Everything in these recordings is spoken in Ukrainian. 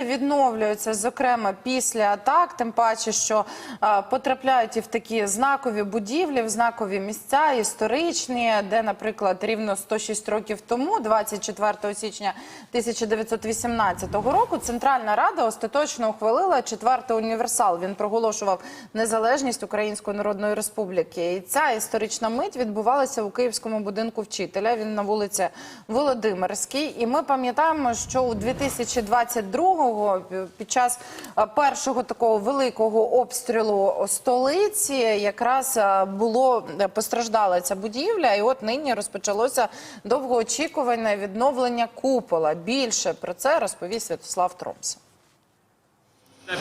Відновлюються зокрема після атак, тим паче, що е, потрапляють і в такі знакові будівлі, в знакові місця, історичні, де, наприклад, рівно 106 років тому, 24 січня 1918 року, Центральна Рада остаточно ухвалила четвертий універсал. Він проголошував незалежність Української Народної Республіки. І ця історична мить відбувалася у Київському будинку вчителя. Він на вулиці Володимирській. І ми пам'ятаємо, що у 2022-го під час е, першого такого великого обстрілу столиці якраз е, було е, постраждала ця будівля, і от нині розпочалося довгоочікуване відновлення купола. Більше про це розповість Святослав Тромс. Та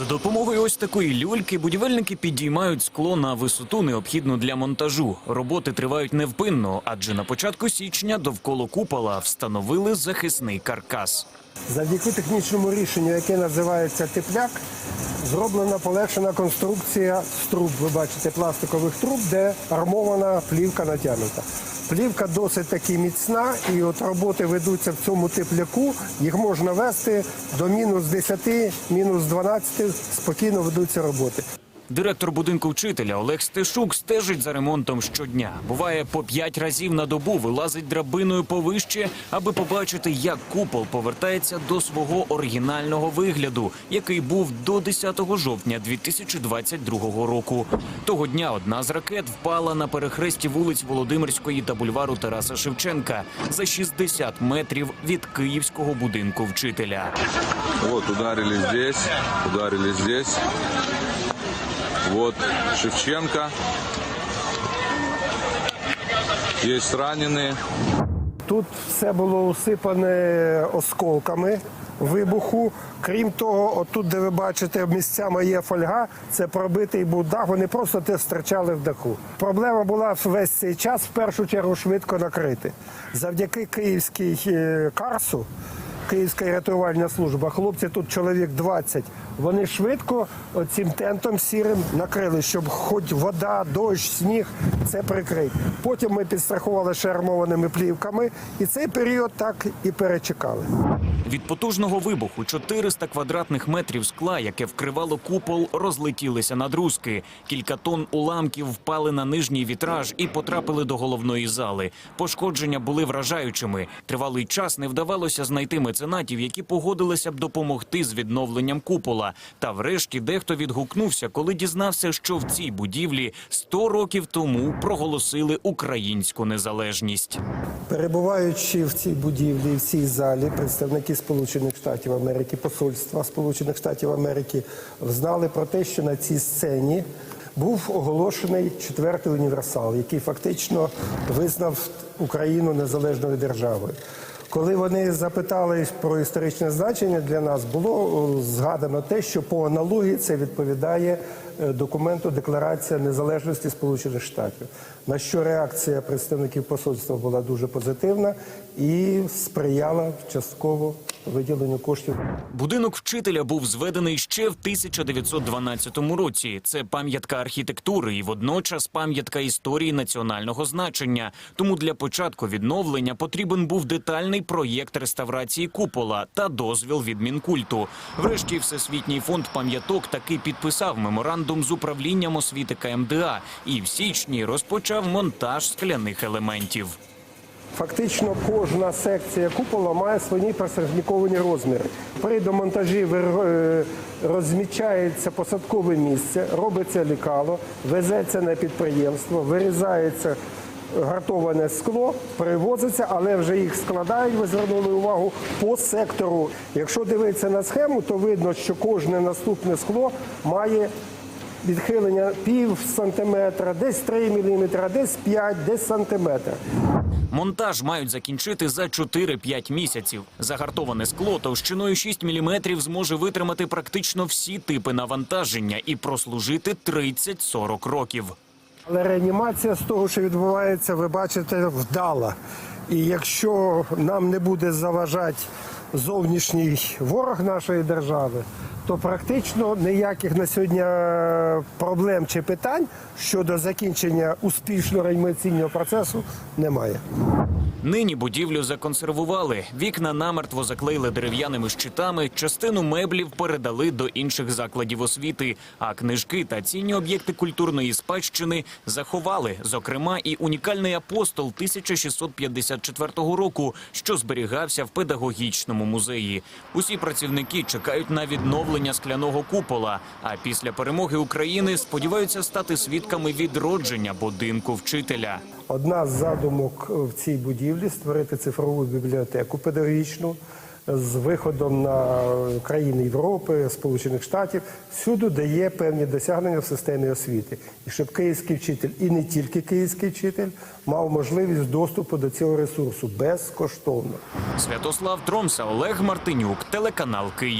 За допомогою ось такої люльки будівельники підіймають скло на висоту, необхідну для монтажу. Роботи тривають невпинно, адже на початку січня довкола купола встановили захисний каркас. Завдяки технічному рішенню, яке називається тепляк, зроблена полегшена конструкція з труб. Ви бачите пластикових труб, де армована плівка натягнута. Плівка досить таки міцна, і от роботи ведуться в цьому тепляку. Їх можна вести до мінус 10, мінус 12, спокійно ведуться роботи. Директор будинку вчителя Олег Стешук стежить за ремонтом щодня. Буває, по п'ять разів на добу вилазить драбиною повище, аби побачити, як купол повертається до свого оригінального вигляду, який був до 10 жовтня 2022 року. Того дня одна з ракет впала на перехресті вулиць Володимирської та бульвару Тараса Шевченка за 60 метрів від київського будинку вчителя. Вот ударили здесь, ударили здесь. Вот Шевченко. Есть раненые. Тут все було усипане осколками вибуху. Крім того, отут, де ви бачите, місцями є фольга, це пробитий був дах, вони просто те стирчали в даху. Проблема була весь цей час, в першу чергу, швидко накрити. Завдяки київській е, карсу, Київська рятувальна служба, хлопці тут чоловік 20, вони швидко цим тентом сірим накрили, щоб хоч вода, дощ, сніг це прикрить. Потім ми підстрахували ще армованими плівками, і цей період так і перечекали. Від потужного вибуху 400 квадратних метрів скла, яке вкривало купол, розлетілися на друзки. Кілька тонн уламків впали на нижній вітраж і потрапили до головної зали. Пошкодження були вражаючими. Тривалий час не вдавалося знайти меценатів, які погодилися б допомогти з відновленням купола. Та врешті дехто відгукнувся, коли дізнався, що в цій будівлі 100 років тому проголосили українську незалежність. Перебуваючи в цій будівлі, в цій залі, представники Сполучених Штатів Америки, посольства Сполучених Штатів Америки знали про те, що на цій сцені був оголошений четвертий універсал, який фактично визнав Україну незалежною державою. Коли вони запитали про історичне значення для нас, було згадано те, що по аналогії це відповідає е, документу Декларація незалежності Сполучених Штатів. На що реакція представників посольства була дуже позитивна і сприяла частково виділенню коштів. Будинок вчителя був зведений ще в 1912 році. Це пам'ятка архітектури і водночас пам'ятка історії національного значення. Тому для початку відновлення потрібен був детальний проєкт реставрації купола та дозвіл від мінкульту. Врешті Всесвітній фонд пам'яток таки підписав меморандум з управлінням освіти КМДА і в січні розпочав монтаж скляних елементів. Фактично кожна секція купола має свої персоніфіковані розміри. При демонтажі ви- е, розмічається посадкове місце, робиться лікало, везеться на підприємство, вирізається гартоване скло, привозиться, але вже їх складають, ви звернули увагу, по сектору. Якщо дивитися на схему, то видно, що кожне наступне скло має відхилення пів сантиметра, десь 3 міліметра, десь 5, десь сантиметр. Монтаж мають закінчити за 4-5 місяців. Загартоване скло товщиною 6 мм зможе витримати практично всі типи навантаження і прослужити 30-40 років. Але реанімація з того, що відбувається, ви бачите, вдала. І якщо нам не буде заважати зовнішній ворог нашої держави, то практично ніяких на сьогодні е, проблем чи питань щодо закінчення успішного реанімаційного процесу немає. Нині будівлю законсервували. Вікна намертво заклеїли дерев'яними щитами, частину меблів передали до інших закладів освіти. А книжки та цінні об'єкти культурної спадщини заховали, зокрема, і унікальний апостол 1654 року, що зберігався в педагогічному музеї. Усі працівники чекають на відновлення скляного купола. А після перемоги України сподіваються стати свідками відродження будинку вчителя. Одна з задумок в цій будівлі створити цифрову бібліотеку педагогічну з виходом на країни Європи, Сполучених Штатів, всюди дає певні досягнення в системі освіти. І щоб київський вчитель, і не тільки київський вчитель, мав можливість доступу до цього ресурсу безкоштовно. Святослав Тромса, Олег Мартинюк, телеканал Київ.